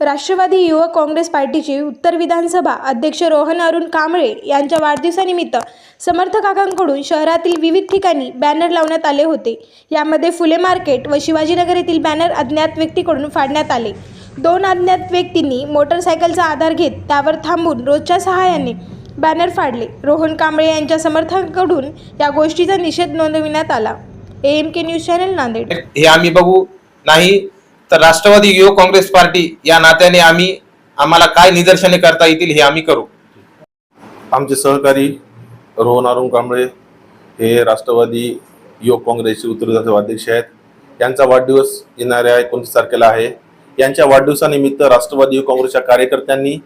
राष्ट्रवादी युवक काँग्रेस पार्टीचे उत्तर विधानसभा अध्यक्ष रोहन अरुण कांबळे यांच्या वाढदिवसानिमित्त समर्थकांकडून शहरातील विविध ठिकाणी बॅनर लावण्यात आले होते. यामध्ये फुले मार्केट व शिवाजीनगर येथील बॅनर अज्ञात व्यक्तीकडून फाडण्यात आले. दोन अज्ञात व्यक्तींनी मोटरसायकलचा आधार घेत त्यावर थांबून रोजच्या सहाय्याने बॅनर फाडले. रोहन कांबळे यांच्या समर्थकांकडून या गोष्टीचा निषेध नोंदविण्यात आला. A M K news channel Nanded. हे आम्ही बघू. नाही तर राष्ट्रवादी युवक काँग्रेस पार्टी या नात्याने आम्ही आम्हाला काय निदर्शने करता येतील हे आम्ही करू. आमचे सहकारी रोहन अरुण कांबळे हे राष्ट्रवादी युवक काँग्रेसचे उत्तर अध्यक्ष आहेत. यांचा वाढदिवस येणाऱ्या एकोणतीस तारखेला आहे. यांच्या वाढदिवसानिमित्त राष्ट्रवादी युवक काँग्रेसच्या कार्यकर्त्यांनी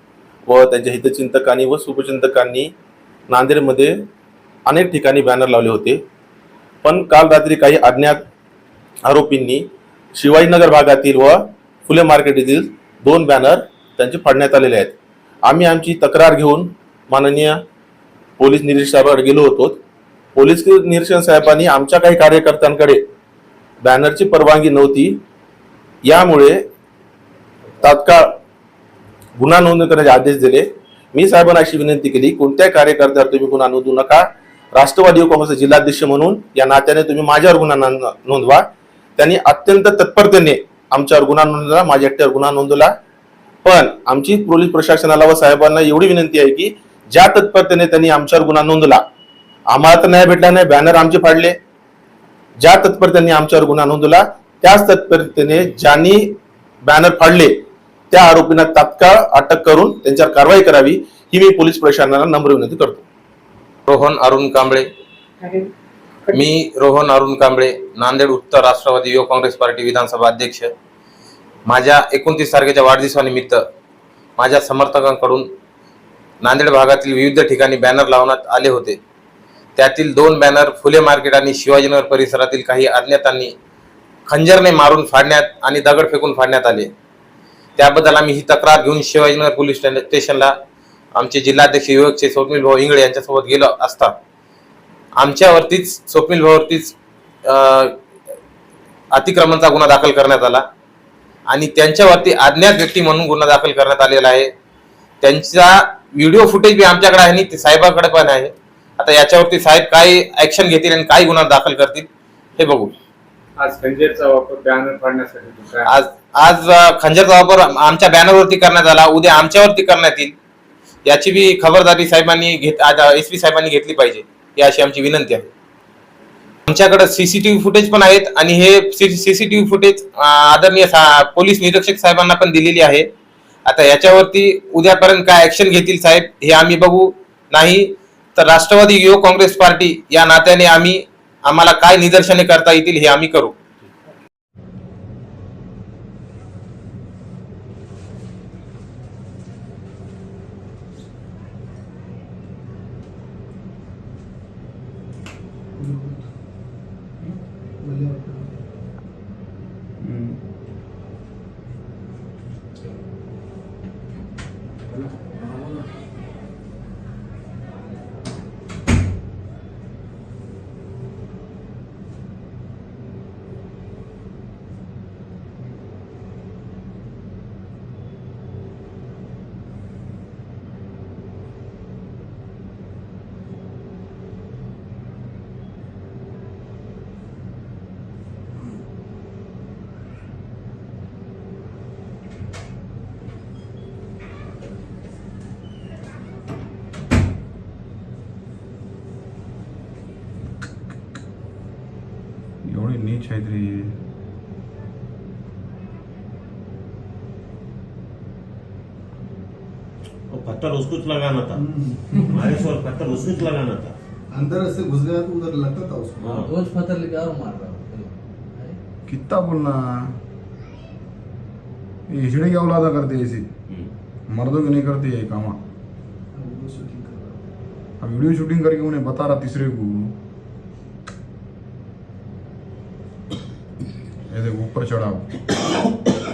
व त्यांच्या हितचिंतकांनी व शुभचिंतकांनी नांदेडमध्ये अनेक ठिकाणी बॅनर लावले होते. पण काल रात्री काही अज्ञात आरोपींनी शिवाजीनगर भागातील व फुले मार्केट येथील दोन बॅनर त्यांचे फाडण्यात आलेले आहेत. आम्ही आमची तक्रार घेऊन माननीय पोलीस निरीक्षकाकडे गेलो होतो. पोलीस निरीक्षक साहेबांनी आमच्या काही कार्यकर्त्यांकडे बॅनरची परवानगी नव्हती. यामुळे तात्काळ गुन्हा नोंदणी करण्याचे आदेश दिले. मी साहेबांना अशी विनंती केली कोणत्याही कार्यकर्त्यावर तुम्ही गुन्हा नोंदवू नका. राष्ट्रवादी काँग्रेसचे जिल्हाध्यक्ष म्हणून या नात्याने तुम्ही माझ्यावर गुन्हा नोंदवा. त्यांनी अत्यंत तत्परतेने आमच्यावर गुन्हा नोंदवला माझ्या एकट्यावर गुन्हा नोंदवला. पण आमची पोलीस प्रशासनाला व साहेबांना एवढी विनंती आहे की ज्या तत्परतेने त्यांनी आमच्यावर गुन्हा नोंदवला आम्हाला तर न्याय भेटला नाही बॅनर आमचे फाडले. ज्या तत्परतेने आमच्यावर गुन्हा नोंदवला त्याच तत्परतेने ज्यांनी बॅनर फाडले त्या आरोपींना तात्काळ अटक करून त्यांच्यावर कारवाई करावी ही मी पोलीस प्रशासनाला नम्र विनंती करतो. रोहन अरुण कांबळे. मी रोहन अरुण कांबळे नांदेड उत्तर राष्ट्रवादी युवक काँग्रेस पार्टी विधानसभा अध्यक्ष. माझ्या एकोणतीस तारखेच्या वाढदिवसानिमित्त माझ्या समर्थकांकडून नांदेड भागातील विविध ठिकाणी बॅनर लावण्यात आले होते. त्यातील दोन बॅनर फुले मार्केट आणि शिवाजीनगर परिसरातील काही अज्ञातांनी खंजरने मारून फाडण्यात आणि दगड फेकून फाडण्यात आले. त्याबद्दल आम्ही ही तक्रार घेऊन शिवाजीनगर पोलीस स्टेशनला आमचे जिल्हाध्यक्ष युवकचे स्वप्नील भाऊ इंगळे यांच्यासोबत गेलो असता. आमच्यावरतीच स्वप्नील भाऊवरतीच अं, अतिक्रमणचा गुन्हा दाखल करण्यात आला. आणि त्यांच्यावरती अज्ञात व्यक्ती म्हणून गुन्हा दाखल करण्यात आलेला आहे. त्यांचा व्हिडिओ फुटेज बी आमच्याकडे आहे आणि ते साहेबाकडे पण आहे. आता याच्यावरती साहेब काय ऍक्शन घेतील आणि काय गुन्हा दाखल करतील हे बघू. आज खंजीरचा वापर बॅनर फाडण्यासाठी आज आज खंजरचा वापर आमच्या बॅनरवरती करण्यात आला उद्या आमच्यावरती करण्यात येईल. याची बी खबरदारी साहेबांनी घेत आज एस पी साहेबांनी घेतली पाहिजे. ही अशी आमची विनंती आहे. आमच्याकडे सीसीटीव्ही फुटेज पण आहेत आणि हे सीसीटीव्ही फुटेज आदरणीय सा- पोलीस निरीक्षक साहेबांना पण दिलेली आहे. आता याच्यावरती उद्यापर्यंत काय ऍक्शन घेतील साहेब हे आम्ही बघू. नाही तर राष्ट्रवादी युवक काँग्रेस पार्टी या नात्याने आम्ही आम्हाला काय निदर्शने करता येतील हे आम्ही करू. एवढी नीच आहेत पत्थर उसको लगाना था। हमारे सौ पत्थर उसको लगाना था। अंदर से घुस गया तो उधर लगता था उसको। हाँ। रोज पत्थर लेके और मार रहा कितना बोलना ये हिजड़े क्या औलादा करते हैं ऐसी। हम्म। मर्दों की नहीं करती है काम। वो शूटिंग कर रहा अब वीडियो शूटिंग करके उन्हें बता रहा तीसरे को। ये देखो ऊपर चढ़ा